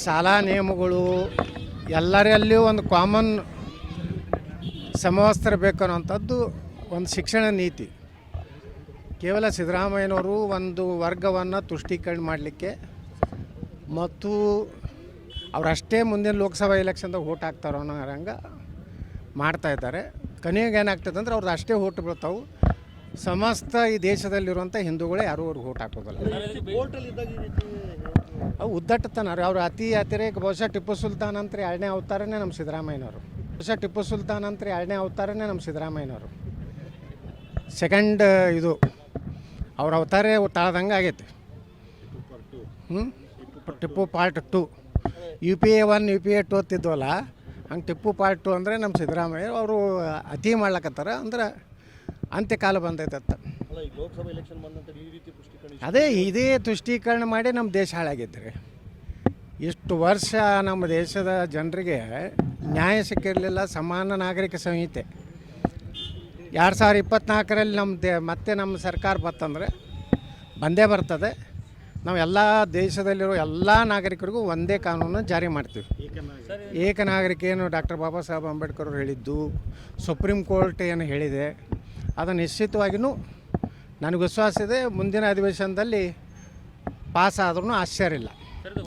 ಶಾಲಾ ನಿಯಮಗಳು ಎಲ್ಲರಲ್ಲಿಯೂ ಒಂದು ಕಾಮನ್ ಸಮವಸ್ತ್ರ ಬೇಕು ಅನ್ನೋಂಥದ್ದು ಒಂದು ಶಿಕ್ಷಣ ನೀತಿ. ಕೇವಲ ಸಿದ್ದರಾಮಯ್ಯನವರು ಒಂದು ವರ್ಗವನ್ನು ತುಷ್ಟೀಕರಣ ಮಾಡಲಿಕ್ಕೆ ಮತ್ತು ಅವರಷ್ಟೇ ಮುಂದಿನ ಲೋಕಸಭಾ ಎಲೆಕ್ಷನ್ದಾಗ ಓಟ್ ಹಾಕ್ತಾರೋ ಅನ್ನೋ ಹಂಗೆ ಮಾಡ್ತಾ ಇದ್ದಾರೆ. ಕೊನೆಗೆ ಏನಾಗ್ತದೆ ಅಂದ್ರೆ ಅವ್ರದ್ದು ಅಷ್ಟೇ ಓಟ್ ಬೀಳ್ತಾವೆ. ಸಮಸ್ತ ಈ ದೇಶದಲ್ಲಿರುವಂಥ ಹಿಂದೂಗಳೇ ಯಾರೂ ಅವ್ರಿಗೆ ಓಟ್ ಹಾಕೋದಿಲ್ಲ. ಉದ್ದಟ್ಟತನ ರೀ. ಅವ್ರು ಅತಿ ಅತಿರೇಕ ಬಹುಶಃ ಟಿಪ್ಪು ಸುಲ್ತಾನ್ ಅಂತ ಎರಡನೇ ಅವತಾರನೇ ನಮ್ಮ ಸಿದ್ದರಾಮಯ್ಯನವರು. ಬಹುಶಃ ಟಿಪ್ಪು ಸುಲ್ತಾನ್ ಅಂತ ಎರಡನೇ ಅವತಾರನೇ ನಮ್ಮ ಸಿದ್ದರಾಮಯ್ಯನವರು. ಸೆಕೆಂಡ್ ಇದು ಅವ್ರ ಅವತಾರೇ ತಾಳ್ದಂಗೆ ಆಗೈತಿ. ಹ್ಞೂ Tipu part two U P A one U P A two ಅಂತಿದ್ವಲ್ಲ, ಹಂಗೆ ಟಿಪ್ಪು ಪಾರ್ಟ್ ಟು ಅಂದರೆ ನಮ್ಮ ಸಿದ್ದರಾಮಯ್ಯ ಅವರು ಅತಿ ಮಾಡ್ಲಕತ್ತಾರ. ಅಂದ್ರೆ ಅಂತ್ಯಕಾಲ ಬಂದಂತ ಅದೇ ಇದೇ. ತುಷ್ಟೀಕರಣ ಮಾಡಿ ನಮ್ಮ ದೇಶ ಹಾಳಾಗೈತೆ ರೀ ಇಷ್ಟು ವರ್ಷ ನಮ್ಮ ದೇಶದ ಜನರಿಗೆ ನ್ಯಾಯ ಸಿಕ್ಕಿರಲಿಲ್ಲ ಸಮಾನ ನಾಗರಿಕ ಸಂಹಿತೆ. ಎರಡು ಸಾವಿರ ಇಪ್ಪತ್ತ್ನಾಲ್ಕರಲ್ಲಿ ನಮ್ಮ ದೇ ಮತ್ತೆ ನಮ್ಮ ಸರ್ಕಾರ ಬರ್ತಂದರೆ ಬಂದೇ ಬರ್ತದೆ. ನಾವು ಎಲ್ಲ ದೇಶದಲ್ಲಿರೋ ಎಲ್ಲ ನಾಗರಿಕರಿಗೂ ಒಂದೇ ಕಾನೂನು ಜಾರಿ ಮಾಡ್ತೀವಿ. ಏಕ ನಾಗರಿಕ ಏನು ಡಾಕ್ಟರ್ ಬಾಬಾ ಸಾಹೇಬ್ ಅಂಬೇಡ್ಕರ್ ಅವರು ಹೇಳಿದ್ದು ಸುಪ್ರೀಂ ಕೋರ್ಟ್ ಏನು ಹೇಳಿದೆ ಅದು ನಿಶ್ಚಿತವಾಗಿಯೂ ನನಗೆ ವಿಶ್ವಾಸ ಇದೆ ಮುಂದಿನ ಅಧಿವೇಶನದಲ್ಲಿ ಪಾಸ್ ಆದ್ರೂ ಆಶ್ಚರ್ಯ ಇಲ್ಲ.